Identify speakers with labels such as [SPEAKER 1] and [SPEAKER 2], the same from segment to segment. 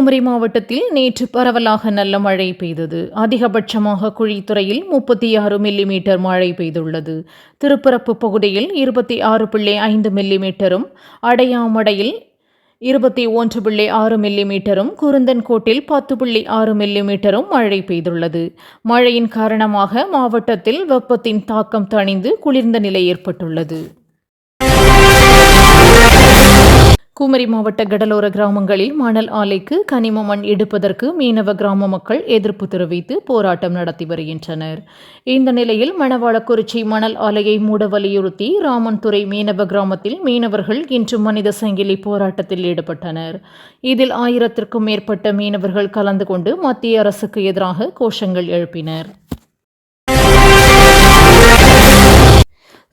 [SPEAKER 1] குமரி மாவட்டத்தில் நேற்று பரவலாக நல்ல மழை பெய்தது. அதிகபட்சமாக குழித்துறையில் முப்பத்தி ஆறு மில்லிமீட்டர் மழை பெய்துள்ளது. திருப்பரப்பு பகுதியில் இருபத்தி ஆறு புள்ளி ஐந்து மில்லிமீட்டரும் அடையாமடையில் இருபத்தி ஒன்று புள்ளி ஆறு மில்லிமீட்டரும் குருந்தன்கோட்டில் பத்து புள்ளி ஆறு மில்லிமீட்டரும் மழை பெய்துள்ளது. மழையின் காரணமாக மாவட்டத்தில் வெப்பத்தின் தாக்கம் தணிந்து குளிர்ந்த நிலை ஏற்பட்டுள்ளது. குமரி மாவட்ட கடலோர கிராமங்களில் மணல் ஆலைக்கு கனிம மண் எடுப்பதற்கு மீனவ கிராம மக்கள் எதிர்ப்பு தெரிவித்து போராட்டம் நடத்தி வருகின்றனர். இந்த நிலையில் மணவாளக்குறிச்சி மணல் ஆலையை மூட வலியுறுத்தி ராமன்துறை மீனவ கிராமத்தில் மீனவர்கள் இன்று மனித சங்கிலி போராட்டத்தில் ஈடுபட்டனர். இதில் ஆயிரத்திற்கும் மேற்பட்ட மீனவர்கள் கலந்து கொண்டு மத்திய அரசுக்கு எதிராக கோஷங்கள் எழுப்பினர்.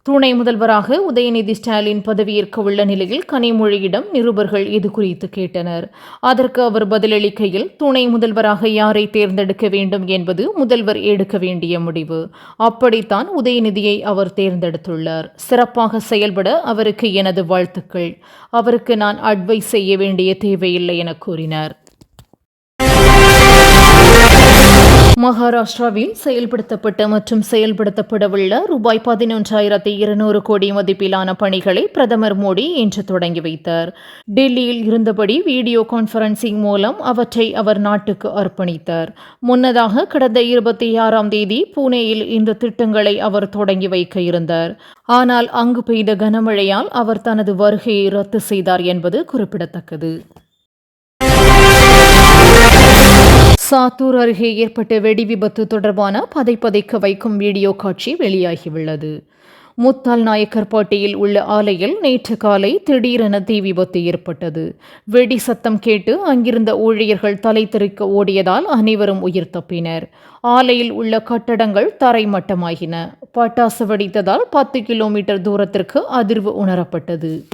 [SPEAKER 1] துணை முதல்வராக உதயநிதி ஸ்டாலின் பதவியேற்க உள்ள நிலையில் கனிமொழியிடம் நிருபர்கள் இது குறித்து கேட்டனர். அதற்கு அவர் பதிலளிக்கையில் துணை முதல்வராக யாரை தேர்ந்தெடுக்க வேண்டும் என்பது முதல்வர் எடுக்க வேண்டிய முடிவு. அப்படித்தான் உதயநிதியை அவர் தேர்ந்தெடுத்துள்ளார். சிறப்பாக செயல்பட அவருக்கு எனது வாழ்த்துக்கள். அவருக்கு நான் அட்வைஸ் செய்ய வேண்டிய தேவையில்லை என கூறினார். மகாராஷ்டிராவில் செயல்படுத்தப்பட்ட மற்றும் செயல்படுத்தப்படவுள்ள ரூபாய் பதினொன்றாயிரத்தி இருநூறு கோடி மதிப்பிலான பணிகளை பிரதமர் மோடி இன்று தொடங்கி வைத்தார். டெல்லியில் இருந்தபடி வீடியோ கான்பரன்சிங் மூலம் அவற்றை அவர் நாட்டுக்கு அர்ப்பணித்தார். முன்னதாக கடந்த இருபத்தி ஆறாம் தேதி புனேயில் இந்த திட்டங்களை அவர் தொடங்கி வைக்க இருந்தார். ஆனால் அங்கு பெய்த கனமழையால் அவர் தனது வருகையை ரத்து செய்தார் என்பது குறிப்பிடத்தக்கது. சாத்தூர் அருகே ஏற்பட்ட வெடி விபத்து தொடர்பான பதைப்பதைக்க வைக்கும் வீடியோ காட்சி வெளியாகியுள்ளது. முத்தால் நாயக்கர்பேட்டையில் உள்ள ஆலையில் நேற்று காலை திடீரென தீ விபத்து ஏற்பட்டது. வெடி சத்தம் கேட்டு அங்கிருந்த ஊழியர்கள் தலை தெறிக்க ஓடியதால் அனைவரும் உயிர் தப்பினர். ஆலையில் உள்ள கட்டடங்கள் தரைமட்டமாகின. பட்டாசு வெடித்ததால் பத்து கிலோமீட்டர் தூரத்திற்கு அதிர்வு உணரப்பட்டது.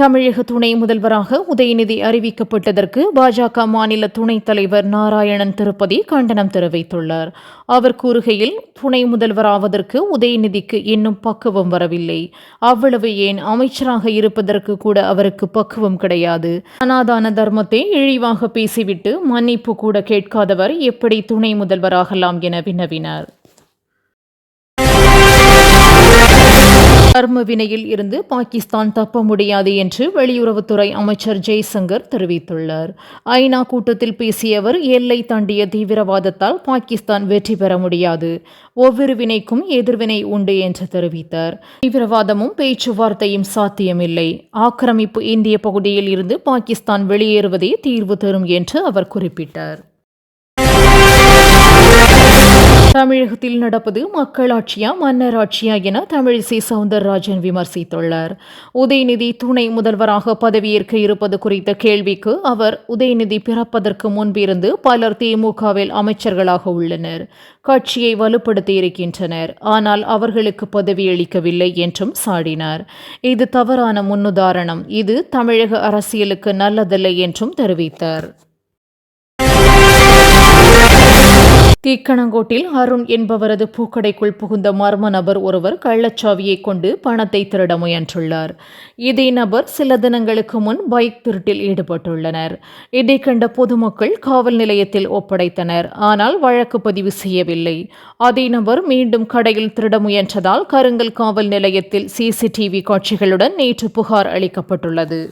[SPEAKER 1] தமிழக துணை முதல்வராக உதயநிதி அறிவிக்கப்பட்டதற்கு பாஜக மாநில துணைத் தலைவர் நாராயணன் திருப்பதி கண்டனம் தெரிவித்துள்ளார். அவர் கூறுகையில் துணை முதல்வராவதற்கு உதயநிதிக்கு இன்னும் பக்குவம் வரவில்லை. அவ்வளவு ஏன் அமைச்சராக இருப்பதற்கு கூட அவருக்கு பக்குவம் கிடையாது. அனாதான தர்மத்தை இழிவாக பேசிவிட்டு மன்னிப்பு கூட கேட்காதவர் எப்படி துணை முதல்வராகலாம் என வினவினார். கர்ம வினையில் இருந்து பாகிஸ்தான் தப்ப முடியாது என்று வெளியுறவுத்துறை அமைச்சர் ஜெய்சங்கர் தெரிவித்துள்ளார். ஐநா கூட்டத்தில் பேசிய அவர் எல்லை தாண்டிய தீவிரவாதத்தால் பாகிஸ்தான் வெற்றி பெற முடியாது. ஒவ்வொரு வினைக்கும் எதிர்வினை உண்டு என்று தெரிவித்தார். தீவிரவாதமும் பேச்சுவார்த்தையும் சாத்தியமில்லை. ஆக்கிரமிப்பு இந்திய பகுதியில் இருந்து பாகிஸ்தான் வெளியேறுவதே தீர்வு தரும் என்று அவர் குறிப்பிட்டார். தமிழகத்தில் நடப்பது மக்களாட்சியா மன்னராட்சியா என தமிழிசை சவுந்தரராஜன் விமர்சித்துள்ளார். உதயநிதி துணை முதல்வராக பதவியேற்க இருப்பது குறித்த கேள்விக்கு அவர் உதயநிதி பிறப்பதற்கு முன்பிருந்து பலர் திமுகவில் அமைச்சர்களாக உள்ளனர். கட்சியை வலுப்படுத்தி இருக்கின்றனர். ஆனால் அவர்களுக்கு பதவியளிக்கவில்லை என்றும் சாடினார். இது தவறான முன்னுதாரணம். இது தமிழக அரசியலுக்கு நல்லதல்ல என்றும் தெரிவித்தார். தீக்கணங்கோட்டில் அருண் என்பவரது பூக்கடைக்குள் புகுந்த மர்ம நபர் ஒருவர் கள்ளச்சாவியை கொண்டு பணத்தை திருட முயன்றுள்ளார். இதே நபர் சில தினங்களுக்கு முன் பைக் திருட்டில் ஈடுபட்டுள்ளனர். இதை கண்ட பொதுமக்கள் காவல் நிலையத்தில் ஒப்படைத்தனர். ஆனால் வழக்கு பதிவு செய்யவில்லை. அதே நபர் மீண்டும் கடையில் திருட முயன்றதால் கருங்கல் காவல் நிலையத்தில் சிசிடிவி காட்சிகளுடன் நேற்று புகார் அளிக்கப்பட்டுள்ளது.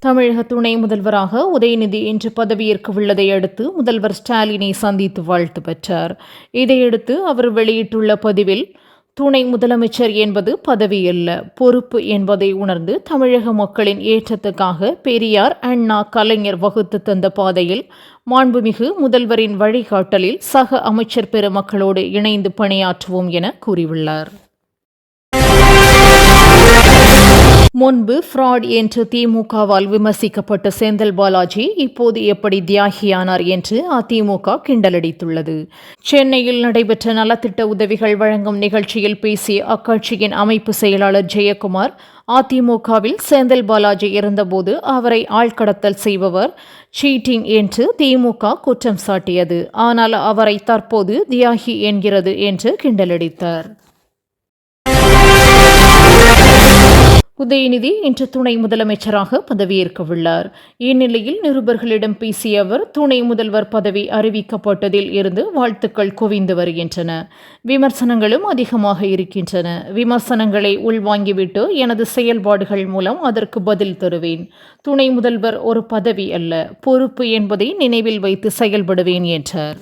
[SPEAKER 1] தமிழக துணை முதல்வராக உதயநிதி இன்று பதவியேற்க உள்ளதை அடுத்து முதல்வர் ஸ்டாலினை சந்தித்து வாழ்த்து பெற்றார். இதையடுத்து அவர் வெளியிட்டுள்ள பதிவில் துணை முதலமைச்சர் என்பது பதவி அல்ல பொறுப்பு என்பதை உணர்ந்து தமிழக மக்களின் ஏற்றத்துக்காக பெரியார் அண்ணா கலைஞர் வகுத்து தந்த பாதையில் மாண்புமிகு முதல்வரின் வழிகாட்டலில் சக அமைச்சர் பெருமக்களோடு இணைந்து பணியாற்றுவோம் என கூறியுள்ளார். முன்பு ஃப்ராட் என்று திமுகவால் விமர்சிக்கப்பட்ட செந்தில் பாலாஜி இப்போது எப்படி தியாகியானார் என்று அதிமுக கிண்டலடித்துள்ளது. சென்னையில் நடைபெற்ற நலத்திட்ட உதவிகள் வழங்கும் நிகழ்ச்சியில் பேசிய அக்கட்சியின் அமைப்பு செயலாளர் ஜெயக்குமார் அதிமுகவில் செந்தில் பாலாஜி இருந்தபோது அவரை ஆழ்கடத்தல் செய்பவர் சீட்டிங் என்று திமுக குற்றம் சாட்டியது. ஆனால் அவரை தற்போது தியாகி என்கிறது என்று கிண்டலடித்தார். உதயநிதி இன்று துணை முதலமைச்சராக பதவியேற்கவுள்ளார். இந்நிலையில் நிருபர்களிடம் பேசிய அவர் துணை முதல்வர் பதவி அறிவிக்கப்பட்டதில் இருந்து வாழ்த்துக்கள் குவிந்து வருகின்றன. விமர்சனங்களும் அதிகமாக இருக்கின்றன. விமர்சனங்களை உள்வாங்கிவிட்டு எனது செயல்பாடுகள் மூலம் அதற்கு பதில் தருவேன். துணை முதல்வர் ஒரு பதவி அல்ல பொறுப்பு என்பதை நினைவில் வைத்து செயல்படுவேன் என்றார்.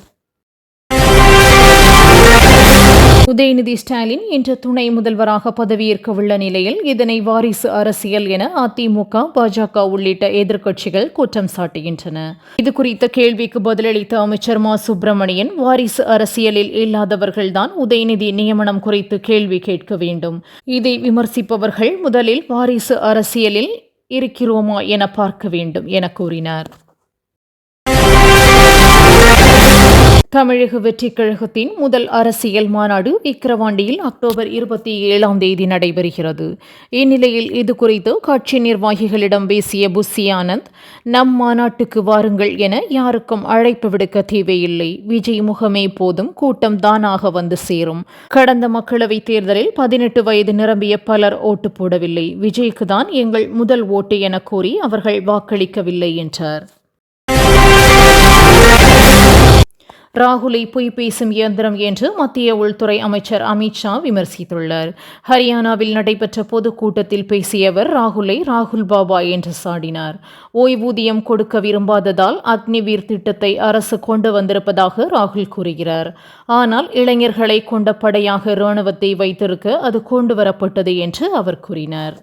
[SPEAKER 1] உதயநிதி ஸ்டாலின் இன்று துணை முதல்வராக பதவியேற்க உள்ள நிலையில் இதனை வாரிசு அரசியல் என அதிமுக பாஜக உள்ளிட்ட எதிர்க்கட்சிகள் குற்றம் சாட்டுகின்றன. இது குறித்த கேள்விக்கு பதிலளித்த அமைச்சர் மா. சுப்பிரமணியன் வாரிசு அரசியலில் இல்லாதவர்கள்தான் உதயநிதி நியமனம் குறித்து கேள்வி கேட்க வேண்டும். இதை விமர்சிப்பவர்கள் முதலில் வாரிசு அரசியலில் இருக்கிறோமா என பார்க்க வேண்டும் என கூறினார். தமிழக வெற்றிக் கழகத்தின் முதல் அரசியல் மாநாடு விக்கிரவாண்டியில் அக்டோபர் இருபத்தி ஏழாம் தேதி நடைபெறுகிறது. இந்நிலையில் இது குறித்து கட்சி நிர்வாகிகளிடம் பேசிய புஷி ஆனந்த் நம் மாநாட்டுக்கு வாருங்கள் என யாருக்கும் அழைப்பு விடுக்க தேவையில்லை. விஜய் முகமே போதும் கூட்டம் தானாக வந்து சேரும். கடந்த மக்களவைத் தேர்தலில் பதினெட்டு வயது நிரம்பிய பலர் ஓட்டு போடவில்லை. விஜய்க்கு தான் எங்கள் முதல் ஓட்டு என கூறி அவர்கள் வாக்களிக்கவில்லை என்றார். ராகுலை பொய் பேசும் இயந்திரம் என்று மத்திய உள்துறை அமைச்சர் அமித்ஷா விமர்சித்துள்ளார். ஹரியானாவில் நடைபெற்ற பொதுக்கூட்டத்தில் பேசியவர் ராகுலை ராகுல் பாபா என்று சாடினார். ஓய்வூதியம் கொடுக்க விரும்பாததால் அக்னிவீர் திட்டத்தை அரசு கொண்டு வந்திருப்பதாக ராகுல் கூறுகிறார். ஆனால் இளைஞர்களை கொண்ட படையாக இராணுவத்தை வைத்திருக்க அது கொண்டு வரப்பட்டது என்று அவர் கூறினார்.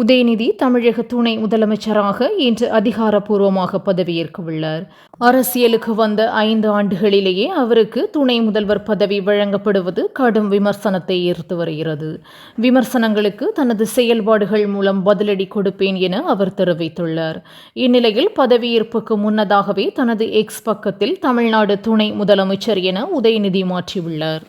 [SPEAKER 1] உதயநிதி தமிழக துணை முதலமைச்சராக இன்று அதிகாரப்பூர்வமாக பதவியேற்கவுள்ளார். அரசியலுக்கு வந்த ஐந்து ஆண்டுகளிலேயே அவருக்கு துணை முதல்வர் பதவி வழங்கப்படுவது கடும் விமர்சனத்தை ஈர்த்து வருகிறது. விமர்சனங்களுக்கு தனது செயல்பாடுகள் மூலம் பதிலடி கொடுப்பேன் என அவர் தெரிவித்துள்ளார். இந்நிலையில் பதவியேற்புக்கு முன்னதாகவே தனது எக்ஸ் பக்கத்தில் தமிழ்நாடு துணை முதலமைச்சர் என உதயநிதி மாற்றியுள்ளார்.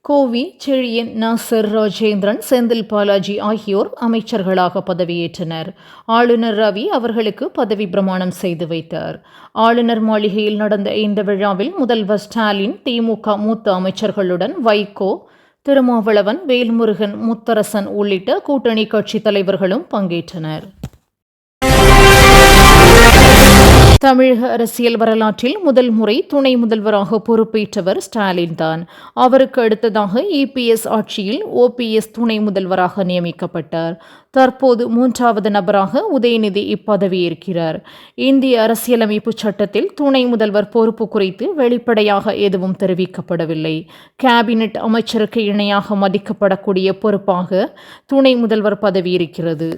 [SPEAKER 1] கோவி செழியன் நாசர் ராஜேந்திரன் செந்தில் பாலாஜி ஆகியோர் அமைச்சர்களாக பதவியேற்றனர். ஆளுநர் ரவி அவர்களுக்கு பதவி பிரமாணம் செய்து வைத்தார். ஆளுநர் மாளிகையில் நடந்த இந்த விழாவில் முதல்வர் ஸ்டாலின் திமுக மூத்த அமைச்சர்களுடன் வைகோ திருமாவளவன் வேல்முருகன் முத்தரசன் உள்ளிட்ட கூட்டணி கட்சி தலைவர்களும் பங்கேற்றனர். தமிழக அரசியல் வரலாற்றில் முதல் முறை துணை முதல்வராக பொறுப்பேற்றவர் ஸ்டாலின் தான். அவருக்கு அடுத்ததாக இபிஎஸ் ஆட்சியில் ஓபிஎஸ் துணை முதல்வராக நியமிக்கப்பட்டார். தற்போது மூன்றாவது நபராக உதயநிதி இப்பதவியேற்கிறார். இந்திய அரசியலமைப்பு சட்டத்தில் துணை முதல்வர் பொறுப்பு குறித்து வெளிப்படையாக எதுவும் தெரிவிக்கப்படவில்லை. கேபினெட் அமைச்சருக்கு இணையாக மதிக்கப்படக்கூடிய பொறுப்பாக துணை முதல்வர் பதவி இருக்கிறது